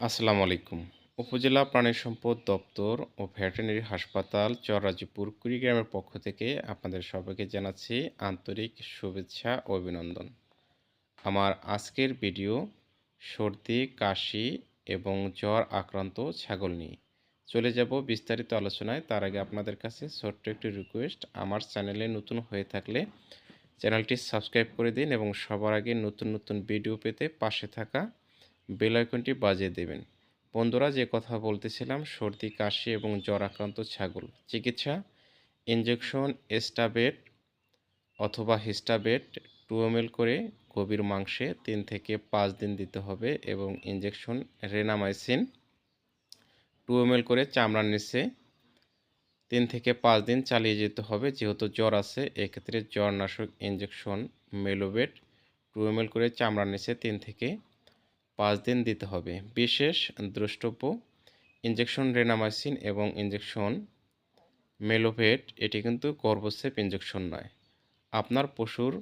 আসসালামু আলাইকুম। উপজেলা প্রাণী সম্পদ দপ্তর ও ভেটেরিনারি হাসপাতাল চররাজিপুর কুড়িগ্রামের পক্ষ থেকে আপনাদের সবাইকে জানাচ্ছি আন্তরিক শুভেচ্ছা ও অভিনন্দন। আমার আজকের ভিডিও সর্দি, কাশি এবং জ্বর আক্রান্ত ছাগল নিয়ে। চলে যাব বিস্তারিত আলোচনায়। তার আগে আপনাদের কাছে ছোট্ট একটি রিকোয়েস্ট আমার চ্যানেলে নতুন হয়ে থাকলে চ্যানেলটি সাবস্ক্রাইব করে দিন এবং সবার আগে নতুন নতুন ভিডিও পেতে পাশে থাকা বেল আইকনটি বাজিয়ে দেবেন। বন্ধুরা, যে কথা বলতেছিলাম, সর্দি, কাশি এবং জ্বর আক্রান্ত ছাগল। চিকিৎসা ইনজেকশন এস্টাবেট অথবা হিস্টাবেট টু এম করে গভীর মাংসে তিন থেকে পাঁচ দিন দিতে হবে এবং ইনজেকশন রেনামাইসিন টু এম করে চামড়ার নিচে তিন থেকে পাঁচ দিন চালিয়ে যেতে হবে। যেহেতু জ্বর আছে, এক্ষেত্রে জ্বরনাশক ইনজেকশন মেলোবেট টু এম করে চামড়ার নিচে তিন থেকে পাঁচ দিন দিতে হবে। বিশেষ দ্রষ্টব্য ইনজেকশন রেনামাইসিন এবং ইনজেকশন মেলোভেট এটি কিন্তু গর্ভসেপ ইনজেকশন নয়। আপনার পশুর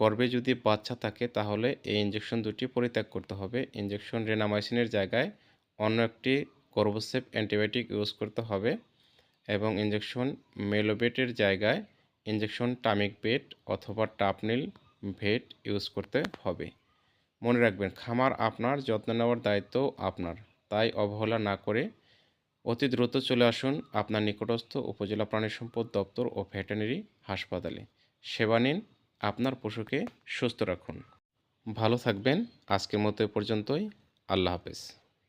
গর্ভে যদি বাচ্চা থাকে, তাহলে এই ইনজেকশন দুটি পরিত্যাগ করতে হবে। ইনজেকশন রেনামাইসিনের জায়গায় অন্য একটি গর্ভসেপ অ্যান্টিবায়োটিক ইউজ করতে হবে এবং ইনজেকশন মেলোভেটের জায়গায় ইনজেকশন টামিক বেট অথবা টাপনিল ভেট ইউজ করতে হবে। মনে রাখবেন, খামার আপনার, যত্ন নেওয়ার দায়িত্ব আপনার। তাই অবহেলা না করে অতি দ্রুত চলে আসুন আপনার নিকটস্থ উপজেলা প্রাণী সম্পদ দপ্তর ও ভেটেনারি হাসপাতালে। সেবা নিন, আপনার পশুকে সুস্থ রাখুন। ভালো থাকবেন, আজকের মতো এ পর্যন্তই। আল্লাহ হাফেজ।